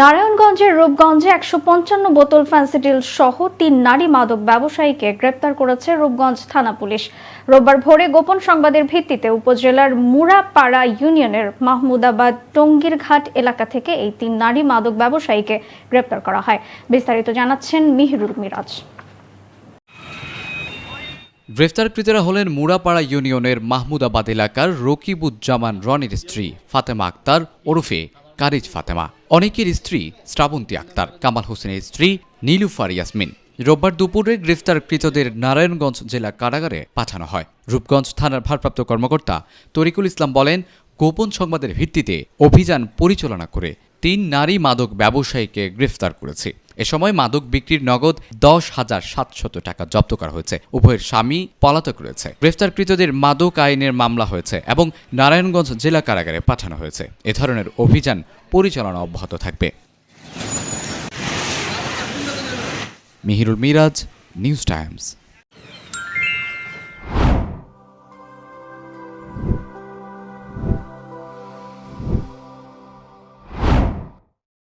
নারায়ণগঞ্জের রূপগঞ্জে একশো পঞ্চান্ন বোতল ফ্যান্সিডিল সহ তিন নারী মাদক ব্যবসায়ীকে গ্রেপ্তার করেছে রূপগঞ্জ থানা পুলিশ। রোববার ভোরে গোপন সংবাদের ভিত্তিতে উপজেলার মুরাপাড়া ইউনিয়নের মাহমুদাবাদ টঙ্গীরঘাট এলাকা থেকে এই তিন নারী মাদক ব্যবসায়ীকে গ্রেপ্তার করা হয়। বিস্তারিত জানাচ্ছেন মিহিরুল মিরাজ। গ্রেফতারকৃতরা হলেন মুরাপাড়া ইউনিয়নের মাহমুদাবাদ এলাকার রকিবুজ্জামান রনির স্ত্রী ফাতেমা আক্তার ওরফে কারিজ ফাতেমা। অনেকের স্ত্রী শ্রাবন্তী আক্তার, কামাল হোসেনের স্ত্রী নীলুফার ইয়াসমিন। রোববার দুপুরে গ্রেফতারকৃতদের নারায়ণগঞ্জ জেলা কারাগারে পাঠানো হয়। রূপগঞ্জ থানার ভারপ্রাপ্ত কর্মকর্তা তরিকুল ইসলাম বলেন, গোপন সংবাদের ভিত্তিতে অভিযান পরিচালনা করে তিন নারী মাদক ব্যবসায়ীকে গ্রেফতার করেছে। এ সময় মাদক বিক্রির নগদ দশ হাজার সাতশত টাকা জব্দ করা হয়েছে। উভয়ের স্বামী পলাতক রয়েছে। গ্রেফতারকৃতদের মাদক আইনের মামলা হয়েছে এবং নারায়ণগঞ্জ জেলা কারাগারে পাঠানো হয়েছে। এ ধরনের অভিযান পরিচালনা অব্যাহত থাকবে। Mihirul Miraj news times.